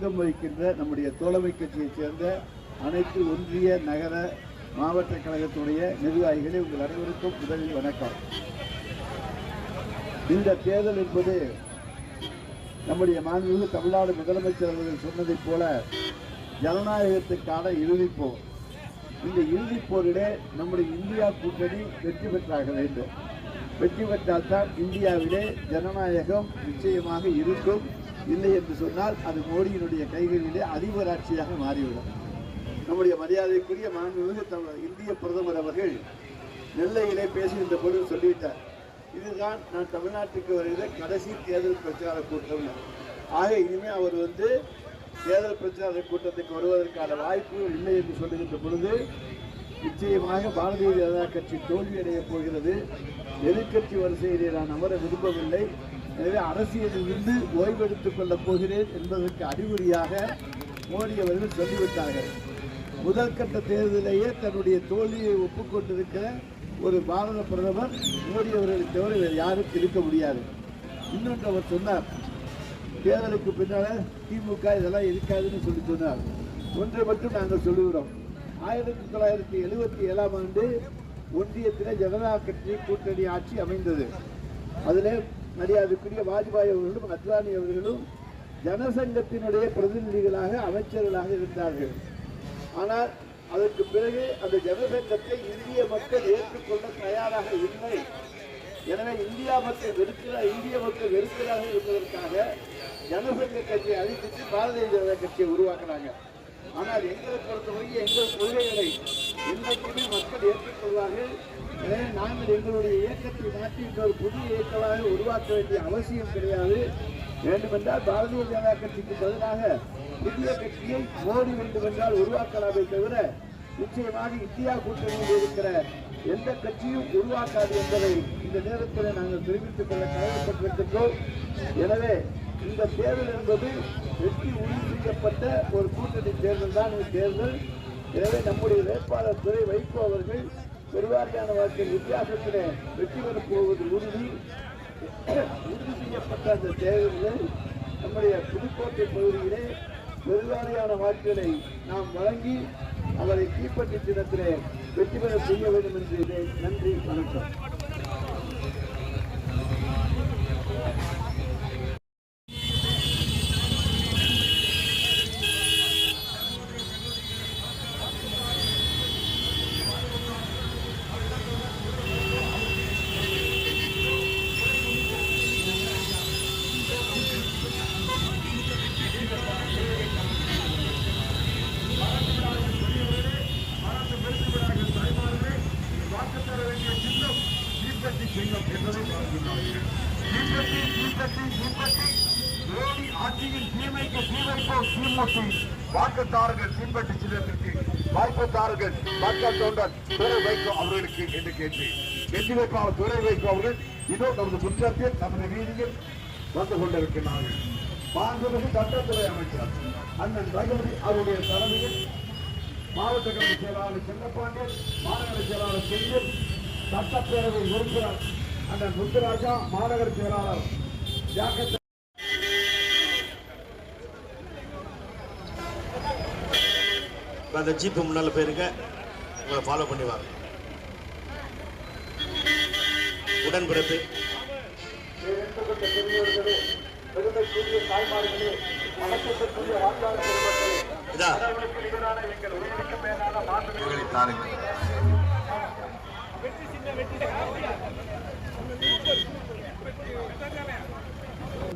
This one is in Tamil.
அங்கம் வகிக்கின்ற நம்முடைய தோழமை கட்சியைச் சேர்ந்த அனைத்து ஒன்றிய நகர மாவட்ட கழகத்துடைய நிர்வாகிகளே உங்கள் அனைவருக்கும் முதலில் வணக்கம். இந்த தேர்தல் என்பது நம்முடைய மாண்புமிகு தமிழ்நாடு முதலமைச்சர் அவர்கள் சொன்னதைப் போல ஜனநாயகத்துக்கான இறுதிப்போர் இந்த இறுதிப்போரிலே நம்முடைய இந்தியா கூட்டணி வெற்றி பெற்றாக வேண்டும். வெற்றி பெற்றால்தான் இந்தியாவிலே ஜனநாயகம் நிச்சயமாக இருக்கும். இல்லை என்று சொன்னால் அது மோடியினுடைய கைகளிலே அதிபராட்சியாக மாறிவிடும். நம்முடைய மரியாதைக்குரிய மாண்புமிகு தமிழ் இந்திய பிரதமர் அவர்கள் நெல்லையிலே பேசுகின்ற பொழுது சொல்லிவிட்டார். இதுதான் நான் தமிழ்நாட்டுக்கு வருகிற கடைசி தேர்தல் பிரச்சார கூட்டம். ஆக இனிமே அவர் வந்து தேர்தல் பிரச்சார கூட்டத்துக்கு வருவதற்கான வாய்ப்பு இல்லை என்று சொல்லுகின்ற பொழுது நிச்சயமாக பாரதிய ஜனதா கட்சி தோல்வியடையப் போகிறது. எதிர்கட்சி வரிசையிலே நான் அமர விரும்பவில்லை. எனவே அரசியலில் இருந்து ஓய்வெடுத்துக் கொள்ளப் போகிறேன் என்பதற்கு அறிகுறியாக மோடி அவர்கள் சொல்லிவிட்டார்கள். முதல் கட்ட தேர்தலிலேயே தன்னுடைய தோல்வியை ஒப்புக்கொண்டிருக்கிற ஒரு பாரத பிரதமர் மோடி அவர்களை தவிர வேறு யாரும் இருக்க முடியாது. இன்னொன்று அவர் சொன்னார். தேர்தலுக்கு பின்னால் திமுக இதெல்லாம் இருக்காதுன்னு சொல்லி சொன்னார். ஒன்றை மட்டும் நாங்கள் சொல்லுகிறோம். ஆயிரத்தி தொள்ளாயிரத்தி எழுபத்தி ஏழாம் ஆண்டு ஒன்றியத்தில் ஜனதா கட்சி கூட்டணி ஆட்சி அமைந்தது. அதில் மரியாதைக்குரிய வாஜ்பாய் அவர்களும் அத்வானி அவர்களும் ஜனசங்கத்தினுடைய பிரதிநிதிகளாக அமைச்சர்களாக இருந்தார்கள். ஆனால் அதற்கு பிறகு அந்த ஜனசங்கத்தை இந்திய மக்கள் ஏற்றுக்கொள்ள தயாராக இல்லை. எனவே இந்தியா மக்கள் வெறுக்கிறார் இந்திய மக்கள் வெறுக்கிறார்கள் என்பதற்காக ஜனசங்க கட்சியை அழித்துட்டு பாரதிய ஜனதா கட்சியை உருவாக்குறாங்க. ஆனால் எங்களை பொறுத்தவரைக்கும் எங்கள் கொள்கைகளை என்றைக்குமே மக்கள் எனவே நாங்கள் எங்களுடைய இயக்கத்தை மாற்றி இன்னொரு புதிய இயக்கமாக உருவாக்க வேண்டிய அவசியம் கிடையாது. வேண்டுமென்றால் பாரதிய ஜனதா கட்சிக்கு பதிலாக புதிய கட்சியை மோடி வேண்டுமென்றால் உருவாக்கலாமே தவிர நிச்சயமாக இந்தியா கூட்டணியில் இருக்கிற எந்த கட்சியும் உருவாக்காது என்பதை இந்த நேரத்தில் நாங்கள் தெரிவித்துக் கொள்ள கடமைப்பட்டிருக்கின்றோம் எனவே இந்த தேர்தல் என்பது வெற்றி உறுதி செய்யப்பட்ட ஒரு கூட்டணி தேர்தல் தான் இந்த தேர்தல். எனவே நம்முடைய வேட்பாளர் துறை வைகோ அவர்கள் பெருவாரியான வாக்கின் வித்தியாசத்திலே வெற்றி பெறப் போவது உறுதி. உறுதி செய்யப்பட்ட அந்த தேர்தலில் நம்முடைய புதுக்கோட்டை பகுதியிலே பெருவாரியான வாக்குகளை நாம் வழங்கி அவரை தீப்பற்றி தினத்திலே வெற்றி பெற செய்ய வேண்டும் என்று நன்றி வணக்கம். சின்னம் என்பதை மறந்துள்ளார்கள் மோடி ஆட்சியின் தீமைக்கு வாக்குத்தாரர்கள் வாய்ப்புத்தாரர்கள் மக்கள் தொண்டர் துறை அவர்களுக்கு என்று கேட்டு துறை அவர்கள் இதோ நமது குற்றத்தில் நமது வீதியில் வந்து கொண்டிருக்கிறார்கள். மாண்புமிகு சட்டத்துறை அமைச்சர் அண்ணன் ரகுபதி அவருடைய தலைமையில் மாவட்ட கழக செயலாளர் செல்லப்பாண்டியன் மாநகர செயலாளர் செந்தில் சட்டப்பேரவை உறுப்பினர் அந்த முத்துராஜா மாநகர செயலாளர் ஜாக்கத் அந்த ஜீப்பு முன்னால போயிருங்க. உங்களை ஃபாலோ பண்ணி வாங்க. உடன்பிறப்பு. இதா. தாருங்க